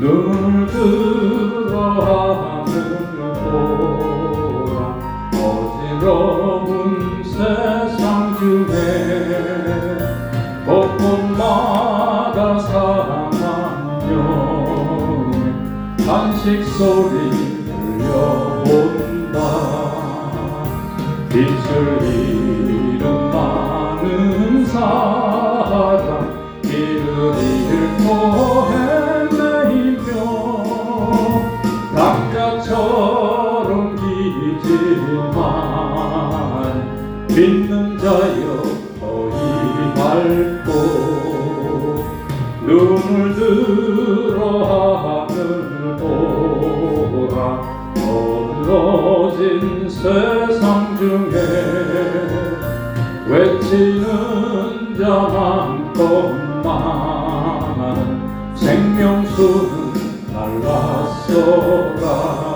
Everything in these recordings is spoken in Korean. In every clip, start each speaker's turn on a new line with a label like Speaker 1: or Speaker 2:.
Speaker 1: 눈을 들어 하늘 보라. 어지러운 세상 중에 곳곳마다 영의 간식 소리 들려온다. 빛을 잃은 많은 사람 길을 잃고 강가처럼 기지만 믿는 자여 너희 맑고 눈을 들어 하늘 보라 어두러진 세상 중에 외치는 자 많건만 생명수는 달랐어라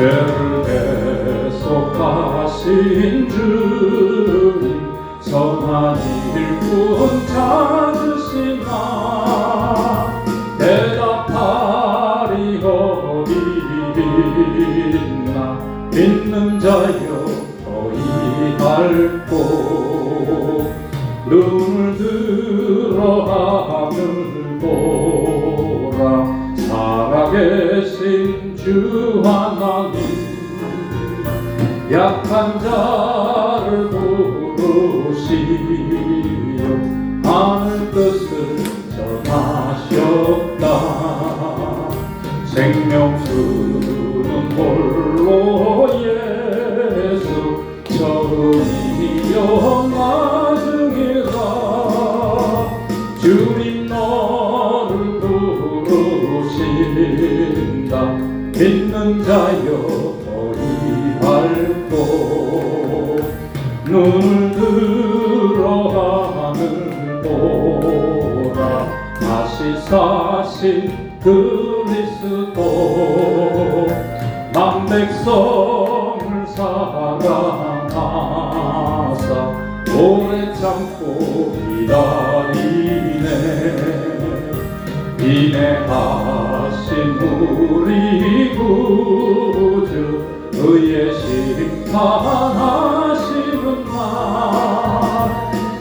Speaker 1: 죄를 대속하신 주님 선한 일꾼 찾으시나. 대답하리 어디 있나. 믿는 자여 너희 밝고. 눈을 들어 하늘 보라. 살아계신 주 약한 자를 부르시어 하늘 뜻을 전하셨다. 생명수는 홀로 예수 처음이여 나중이라 주님 너를 부르신다. 믿는 자여 밟고 눈을 들어 하늘 보라. 다시 사신 그리스도 만 백성을 사랑하사 오래 참고 기다리네. 인내하 원하시는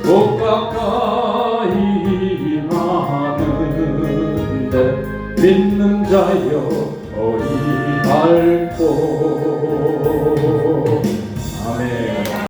Speaker 1: 날꼭 가까이 나는데 믿는 자여.